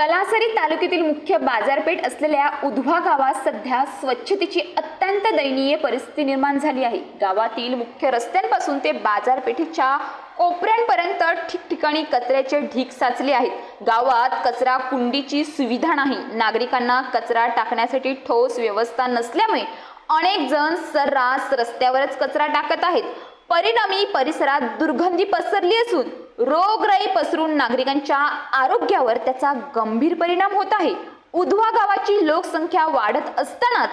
तलासरी तालुक्यातील मुख्य बाजारपेठ असलेल्या उधवा गावात सध्या स्वच्छतेची अत्यंत दयनीय परिस्थिती निर्माण झाली आहे. गावातील मुख्य रस्त्यांपासून ते बाजारपेठेच्या कोपऱ्यांपर्यंत ठिकठिकाणी कचऱ्याचे ढीक साचले आहेत. गावात कचरा कुंडीची सुविधा नाही. नागरिकांना कचरा टाकण्यासाठी ठोस व्यवस्था नसल्यामुळे अनेक जण सर्रास रस्त्यावरच कचरा टाकत आहेत. परिणामी परिसरात दुर्गंधी पसरली असून रोगराई पसरून नागरिकांच्या आरोग्यावर त्याचा गंभीर परिणाम होत आहे. उधवा गावाची लोकसंख्या वाढत असतानाच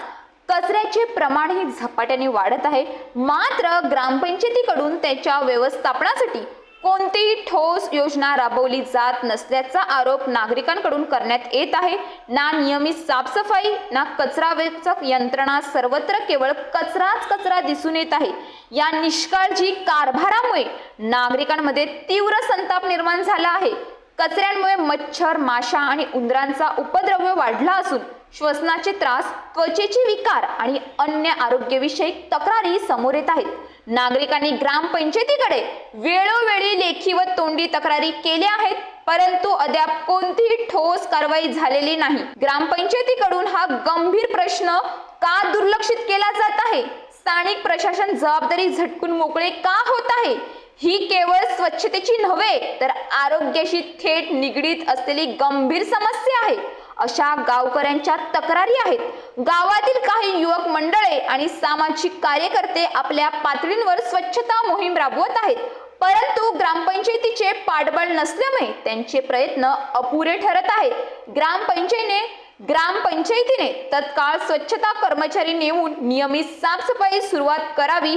कचऱ्याचे प्रमाणही झपाट्याने वाढत आहे. मात्र ग्रामपंचायतीकडून त्याच्या व्यवस्थापनासाठी कोणतीही ठोस योजना राबवली जात नसल्याचा आरोप नागरिकांकडून करण्यात येत आहे. ना नियमित साफसफाई ना कचरा वेचक यंत्रणा सर्वत्र केवळ कचराच कचरा दिसून येत आहे. या निष्काळजी कारभारामुळे नागरिकांमध्ये तीव्र संताप निर्माण झाला आहे. कचऱ्यांमुळे मच्छर माशा आणि उंदरांचा उपद्रव वाढला असून श्वसनाचे त्रास त्वचेचे विकार आणि अन्य आरोग्यविषयक तक्रारी समोर येत आहेत. नागरिकांनी ग्रामपंचायतीकडे वेळोवेळी लेखी व तोंडी तक्रारी केल्या आहेत परंतु अद्याप कोणतीही ठोस कारवाई झालेली नाही. ग्रामपंचायतीकडून हा गंभीर प्रश्न का दुर्लक्षित केला जात आहे? स्थानिक प्रशासन जबाबदारी झटकून मोकळे का होत आहे? ही केवळ स्वच्छतेची नव्हे तर आरोग्याशी थेट निगडीत असलेली गंभीर समस्या आहे. अशा गावकऱ्यांच्या तक्रारी आहेत. गावातील काही युवक मंडळे आणि सामाजिक कार्यकर्ते आपल्या पातळींवर स्वच्छता मोहीम राबवत आहेत. परंतु ग्रामपंचायतीचे पाठबळ नसल्यामुळे त्यांचे प्रयत्न अपुरे ठरत आहेत. ग्रामपंचायतीने ग्रामपंचायतीने तत्काळ स्वच्छता कर्मचारी नेमून नियमित साफसफाई सुरुवात करावी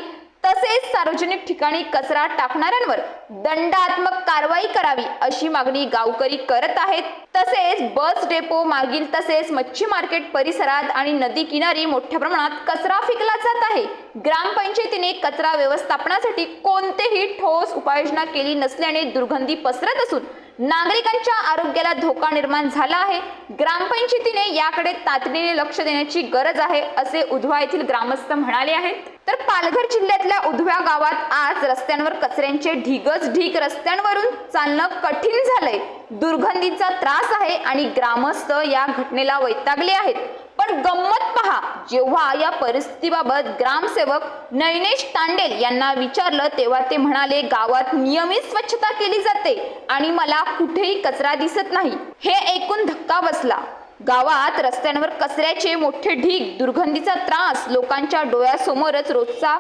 तसेच सार्वजनिक ठिकाणी कचरा टाकणाऱ्यांवर दंडात्मक कारवाई करावी अशी मागणी गावकरी करत आहेत. तसेच बस डेपो मागील तसेच मच्छी मार्केट परिसरात आणि नदी किनारी मोठ्या प्रमाणात कचरा फेकला जात आहे. ग्रामपंचायतीने कचरा व्यवस्थापनासाठी कोणतेही ठोस उपाययोजना केली नसल्याने दुर्गंधी पसरत असून नागरिकांच्या आरोग्याला धोका निर्माण झाला आहे. ग्रामपंचायतीने याकडे तातडीने लक्ष देण्याची गरज आहे असे उधवा येथील ग्रामस्थ म्हणाले आहेत. तर पालघर जिल्ह्यातल्या उधव्या गावात आज रस्त्यांवर कचऱ्यांचे ढिगच ढीग रस्त्यांवरून चालणं कठीण झालंय. दुर्गंधीचा त्रास आहे आणि ग्रामस्थ या घटनेला वैतागले आहेत. पण गंमत पहा जेव्हा या परिस्थितीबाबत ग्रामसेवक नैनेश तांडेल यांना विचारलं तेव्हा ते म्हणाले गावात नियमित स्वच्छता केली जाते आणि मला कुठेही कचरा दिसत नाही. हे ऐकून धक्का बसला. गावात रस्त्यांवर कचऱ्याचे मोठे ढीग दुर्गंधीचा त्रास लोकांच्या डोळ्यासमोरच रोजचा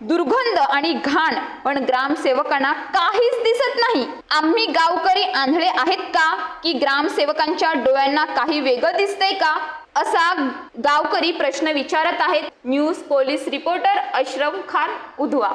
दुर्गंध आणि घाण. पण ग्रामसेवकांना काहीच दिसत नाही. आम्ही गावकरी आंधळे आहेत का? की ग्रामसेवकांच्या डोळ्यांना काही वेगळं दिसतंय का? असा गावकरी प्रश्न विचारत आहेत. News police reporter Ashraf Khan Udhwa.